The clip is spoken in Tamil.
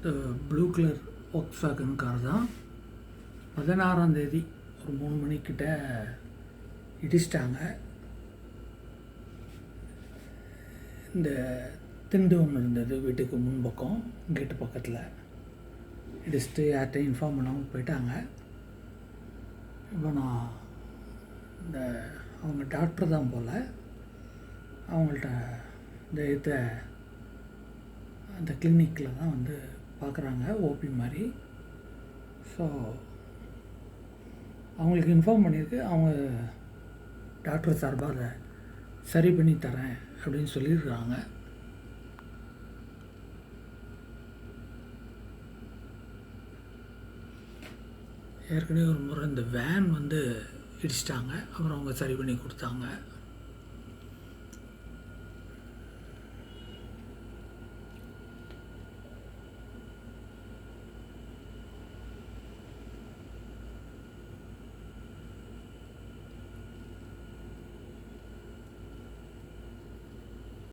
இந்த blue colour work wagon car தான். பதினாறாம் தேதி ஒரு மூணு மணிக்கிட்ட இடிச்சிட்டாங்க. இந்த திண்டு ஒன்று இருந்தது வீட்டுக்கு முன்பக்கம் கேட்டு பக்கத்தில். இடிச்சிட்டு யார்கிட்டையும் இன்ஃபார்ம் பண்ணாமல் போயிட்டாங்க. இப்போ நான் இந்த அவங்க டாக்டர் தான் போல். அவங்கள்ட்ட இந்த இதை அந்த கிளினிக்கில் தான் வந்து பார்க்குறாங்க ஓபி மாதிரி. ஸோ அவங்களுக்கு இன்ஃபார்ம் பண்ணியிருக்கு அவங்க டாக்டர் சார்பாக அதை சரி பண்ணி தரேன் அப்படின்னு சொல்லியிருக்கிறாங்க. ஏற்கனவே ஒரு முறை இந்த வேன் வந்து இடிச்சிட்டாங்க அப்புறம் அவங்க சரி பண்ணி கொடுத்தாங்க.